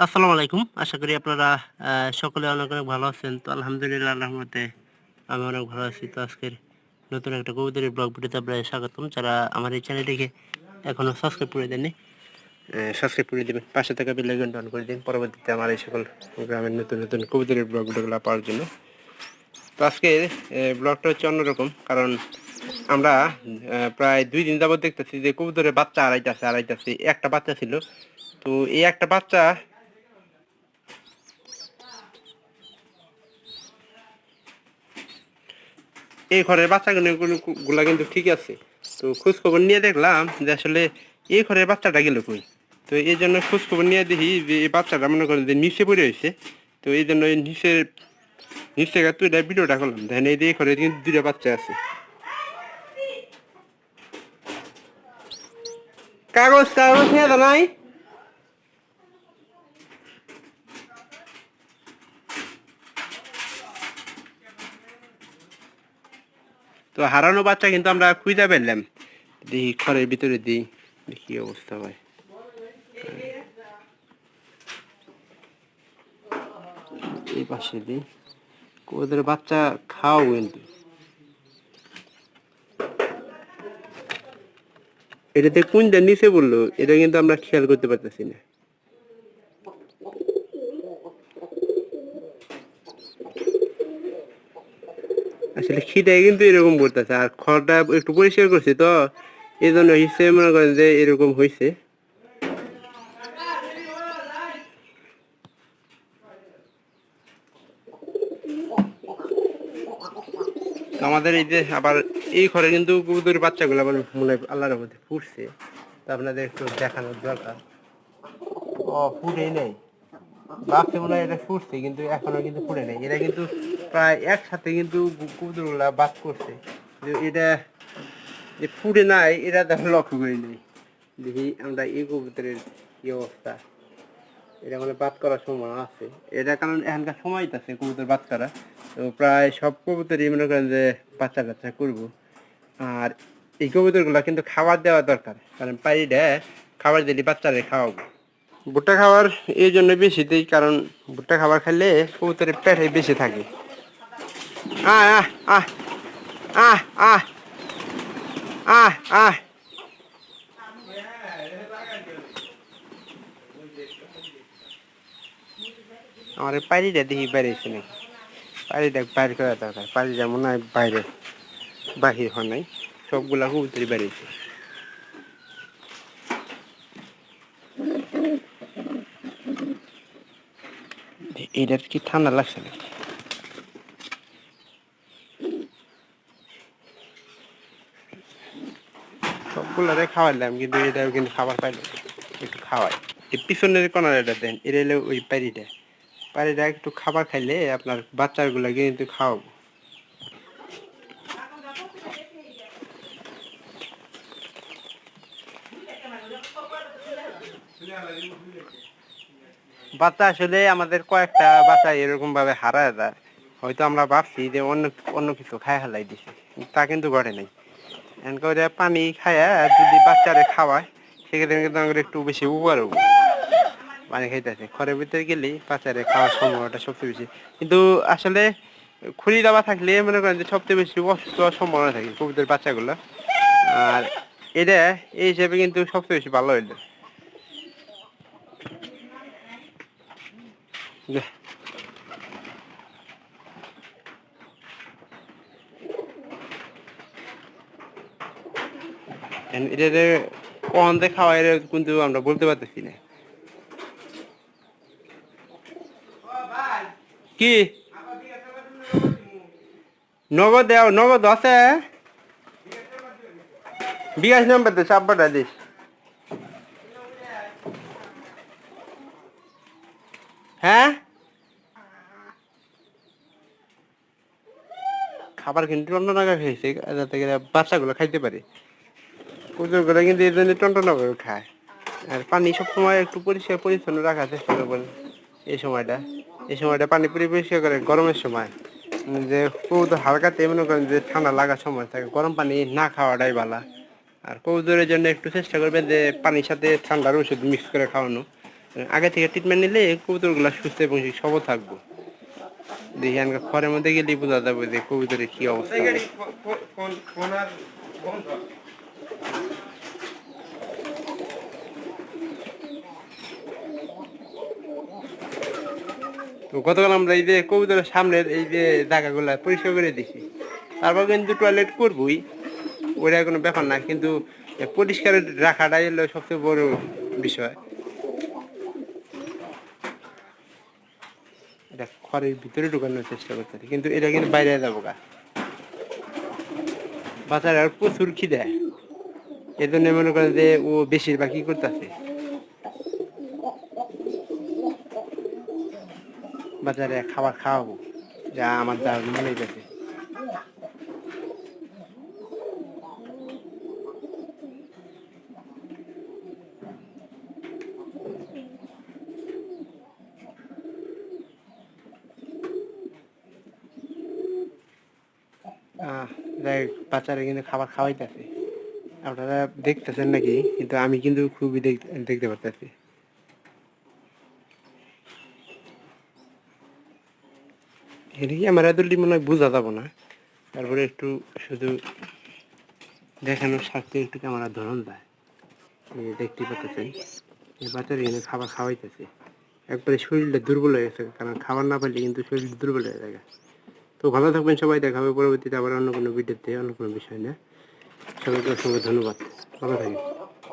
আসসালামু আলাইকুম। আশা করি আপনারা সকলে অনেক অনেক ভালো আছেন। তো আলহামদুলিল্লাহ রহমতে আমি অনেক ভালো আছি। তো আজকের নতুন একটা কবুতরের ব্লগ ভিডিওতে আপনাদের স্বাগতম। যারা আমার এই চ্যানেলটিকে এখনও সাবস্ক্রাইব করে দেননি সাবস্ক্রাইব করে দেবেন। পাশে থাকা বেল আইকনটা অন করে দিন। পরবর্তীতে আমার এই সকল গ্রামের নতুন নতুন কবুতরের ব্লগ ভিডিওগুলো পাওয়ার জন্য। তো আজকে ব্লগটা হচ্ছে অন্যরকম। কারণ আমরা প্রায় দুই দিন যাবত দেখতেছি যে কবুতরের বাচ্চা আড়াইটাছে আড়াইটাছে। একটা বাচ্চা ছিল। তো এই একটা বাচ্চা এই ঘরের বাচ্চাগুলো গুলা কিন্তু ঠিক আছে। তো খোঁজ খবর নিয়ে দেখলাম যে আসলে এই ঘরের বাচ্চাটা গেল কই? তো এই জন্য খোঁজ খবর নিয়ে দেখি যে এই বাচ্চাটা মনে করেন যে নিচে পড়ে হয়েছে তো এই জন্য নিচ থেকে তুই ভিডিওটা করলাম। দেখেন এই ঘরে কিন্তু দুইটা বাচ্চা আছে। কাগজ কাগজ নিয়ে নাই। তো হারানো বাচ্চা কিন্তু আমরা খুঁজে পেলাম। দেখি ঘরের ভিতরে দিই, দেখি অবস্থা হয়। এই পাশে দিই। ওদের বাচ্চা খাও কিন্তু। এটাতে কোনটা নিচে বলল এটা কিন্তু আমরা খেয়াল করতে পারতেছি না। আসলে খিদাই কিন্তু এরকম করতেছে। আর খড়টা একটু পরিষ্কার করছি তো এই জন্য হিসেবে মনে করেন যে এরকম হয়েছে আমাদের এই যে আবার এই ঘরে কিন্তু কবুতরের বাচ্চাগুলো আবার মনে হয় আল্লাহর মধ্যে ফুটছে তো আপনাদের একটু দেখানোর দরকার। ও ফুটেই নেই। বাপকে মনে হয় এটা ফুটছে কিন্তু এখনও কিন্তু ফুটে নেই। এরা কিন্তু প্রায় একসাথে কিন্তু কবুতরগুলা বাদ করছে। এটা যে ফুটে নাই, এটা দেখো লক্ষ্য করি নেই। দেখি আমরা এই কবুতরের কি অবস্থা। এটা মানে বাদ করার সময় আছে। এটা কারণ এখানকার সময় আছে কবুতর বাদ করা তো প্রায় সব কবুতরই মনে করেন যে বাচ্চা কাচ্চা করব। আর এই কবুতরগুলা কিন্তু খাবার দেওয়া দরকার। কারণ পাইডে খাবার দিলে বাচ্চারে খাওয়াবো। ভুট্টা খাবার এই জন্য বেশি দিই, কারণ ভুট্টা খাবার খেলে কবুতরের পেটে বেশি থাকে। আহ আহ আহ আহ আহ আহ আমার পাড়িটা দেখি বেরিয়েছে নাকি পাড়িটা বাইর করা দরকার পাড়িটা মনে হয় বাইরে, বাহির হয় নাই। সবগুলা কবুতরই বেরিয়েছে এটার কি ঠান্ডা লাগছে নাকি? সবগুলারে খাওয়াইলাম, কিন্তু এটাও কিন্তু খাবার পাইলো। একটু খাওয়াই। এই পিছনের কোনার এটা দেন, এটা ওই পাড়িটা পাড়িটা একটু খাবার খাইলে আপনার বাচ্চাগুলা কিন্তু খাওয়াবো। বাচ্চা আসলে আমাদের কয়েকটা বাচ্চা এরকম ভাবে হারায় যায় হয়তো আমরা ভাবছি যে অন্য অন্য কিছু খায় হালাই দিছে। তা কিন্তু ঘটে নাই। করে পানি খায়া যদি বাচ্চারে খাওয়ায়, সেক্ষেত্রে কিন্তু আমাদের একটু বেশি উপকার হব। পানি খাইতেছে। ঘরের ভিতরে গেলেই বাচ্চারে খাওয়ার সম্ভাবনাটা সবচেয়ে বেশি। কিন্তু আসলে খুলি দাবা থাকলে মনে করেন যে সবচেয়ে বেশি অসুস্থ সম্ভাবনা থাকে কবিতার বাচ্চাগুলো। আর এটা এই হিসেবে কিন্তু সবচেয়ে বেশি ভালো হইল। যে And এটা কখন যে কিন্তু আমরা বলতে পারতেছি না। কি? নগদ দেও, নগদ আছে? দিস। হ্যাঁ? খাবার কিন্তু টন্টনাগা খেয়েছে যাতে বাচ্চাগুলো খাইতে পারে। কুকুরগুলো কিন্তু এই জন্য টন্টনাগা খায়। আর পানি সবসময় একটু পরিষ্কার পরিচ্ছন্ন রাখার চেষ্টা করবেন এই সময়টা। এই সময়টা পানি পরিষ্কার করে গরমের সময়। যে কবুতর হালকাতে মনে করেন যে ঠান্ডা লাগার সময় থাকে, গরম পানি না খাওয়াটাই ভালো। আর কবুতরের জন্য একটু চেষ্টা করবেন যে পানির সাথে ঠান্ডার ওষুধ মিক্স করে খাওয়ানো। আগে থেকে ট্রিটমেন্ট নিলে কবুতরগুলো সুস্থ এবং সবল থাকব। দেখি আমি খড়ের মধ্যে গেলে বোঝা যাবে যে কবুতরের কি অবস্থা। গতকাল আমরা এই যে কবুতরের সামনের এই যে জায়গাগুলো পরিষ্কার করে দিছি। তারপর কিন্তু টয়লেট করবই ওটা কোনো ব্যাপার না, কিন্তু পরিষ্কার রাখাটাই হলো সবচেয়ে বড় বিষয়। এটা খড়ের ভিতরে ঢুকানোর চেষ্টা করতে কিন্তু এটা কিন্তু বাইরে যাব গা। বাচ্চারা প্রচুর খিদে। এই জন্য মনে করে যে ও বেশিরভাগ কি করতেছে। বাজারে খাবার খাওয়াবো, যা আমার যা মনে গেছে বাচ্চারা কিন্তু খাবার খাওয়াইতেছে। আপনারা দেখতেছেন নাকি? কিন্তু আমি কিন্তু খুবই দেখ- দেখতে পারতেছি। এদিকে আমার এতটি মনে হয় বোঝা যাব না। তারপরে একটু শুধু দেখানোর স্বার্থে একটু ক্যামেরা ধরন দেয়। দেখতে পাচ্ছেন এই বাচ্চারা এখানে খাবার খাওয়াইতেছে। একবারে শরীরটা দুর্বল হয়ে গেছে, কারণ খাবার না পেলে কিন্তু শরীর দুর্বল হয়ে যায়। তো ভালো থাকবেন সবাই, দেখা হবে পরবর্তীতে আবার অন্য কোনো ভিডিওতে, অন্য কোনো বিষয় নিয়ে। সবাইকে অসংখ্য ধন্যবাদ। ভালো থাকবেন।